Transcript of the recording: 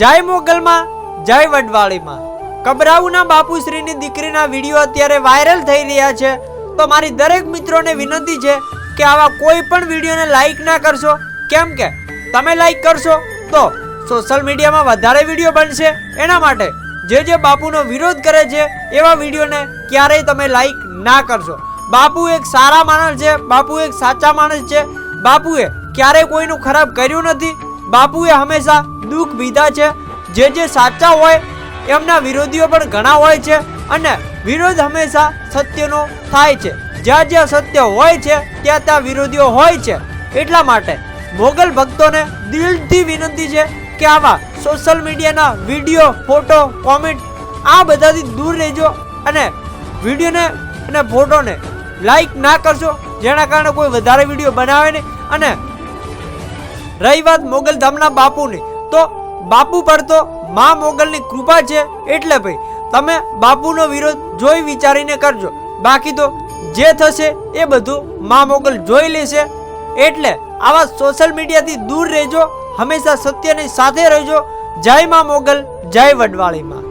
જય મોગલમાં, જય વડવાળીમાં. કબરાઉના બાપુશ્રીની દીકરીના વીડિયો અત્યારે વાયરલ થઈ રહ્યા છે. તો મારી દરેક મિત્રોને વિનંતી છે કે આવા કોઈ પણ વિડીયોને લાઈક ના કરશો. કેમ કે તમે લાઈક કરશો તો સોશિયલ મીડિયામાં વધારે વીડિયો બનશે. એના માટે જે જે બાપુનો વિરોધ કરે છે, એવા વિડીયોને ક્યારેય તમે લાઈક ના કરશો. બાપુ એક સારા માણસ છે, બાપુ એક સાચા માણસ છે. બાપુએ ક્યારેય કોઈનું ખરાબ કર્યું નથી. બાપુએ હંમેશા દુઃખ બીધા છે. જે જે સાચા હોય, એમના વિરોધીઓ પણ ઘણા હોય છે અને વિરોધ હંમેશા સત્યનો થાય છે. જ્યાં જ્યાં સત્ય હોય છે, ત્યાં ત્યાં વિરોધીઓ હોય છે. એટલા માટે મોગલ ભક્તોને દિલથી વિનંતી છે કે આવા સોશિયલ મીડિયાના વીડિયો ફોટો કોમેન્ટ આ બધાથી દૂર રહેજો અને વિડીયોને અને ફોટોને લાઈક ના કરશો, જેના કારણે કોઈ વધારે વીડિયો બનાવે નહીં. અને રહી વાત મોગલ ધામના બાપુની. તો બાપુ પર તો મા મોગલની કૃપા છે. એટલે ભાઈ, તમે બાપુનો વિરોધ જોઈ વિચારીને કરજો. બાકી તો જે થશે એ બધું મા મોગલ જોઈ લેશે. એટલે આવા સોશિયલ મીડિયાથી દૂર રહેજો. હંમેશા સત્યની સાથે રહેજો. જય મા મોગલ, જય વડવાળીમાં